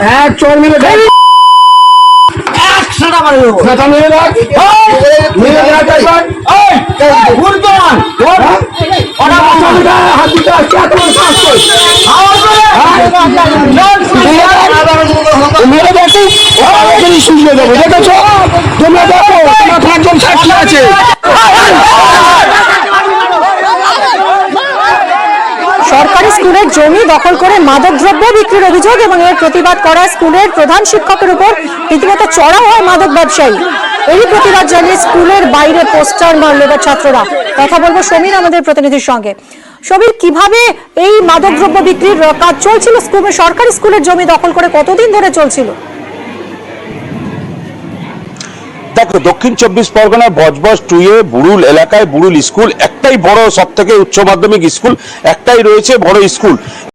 এক চোর মিলে দেখ। একশোটা মারে দেবো। সেটা দেখ। দেখ মেরে। দেখি দেখেছ? তোমরা দেখো তোমার পাঁচজন সাক্ষী আছে। সরকারি স্কুলের জমি দখল করে মাদকদ্রব্য বিক্রির অভিযোগ এবং এর প্রতিবাদ করা স্কুলের প্রধান শিক্ষকের উপর রীতিমতো চড়াও হয় মাদক ব্যবসায়ী। এই প্রতিবাদ জানিয়ে স্কুলের বাইরে পোস্টার মারল এবার ছাত্ররা। কথা বলব সমীর, আমাদের প্রতিনিধির সঙ্গে। সমীর, কীভাবে এই মাদকদ্রব্য বিক্রির কাজ চলছিল? স্কুল সরকারি স্কুলের জমি দখল করে কতদিন ধরে চলছিল? দেখো, দক্ষিণ চব্বিশ পরগনার বজবজ, টুয়ে, বুড়ুল এলাকায় বুড়ুল স্কুল, একটাই বড় সব থেকে উচ্চ মাধ্যমিক স্কুল, একটাই রয়েছে বড় স্কুল।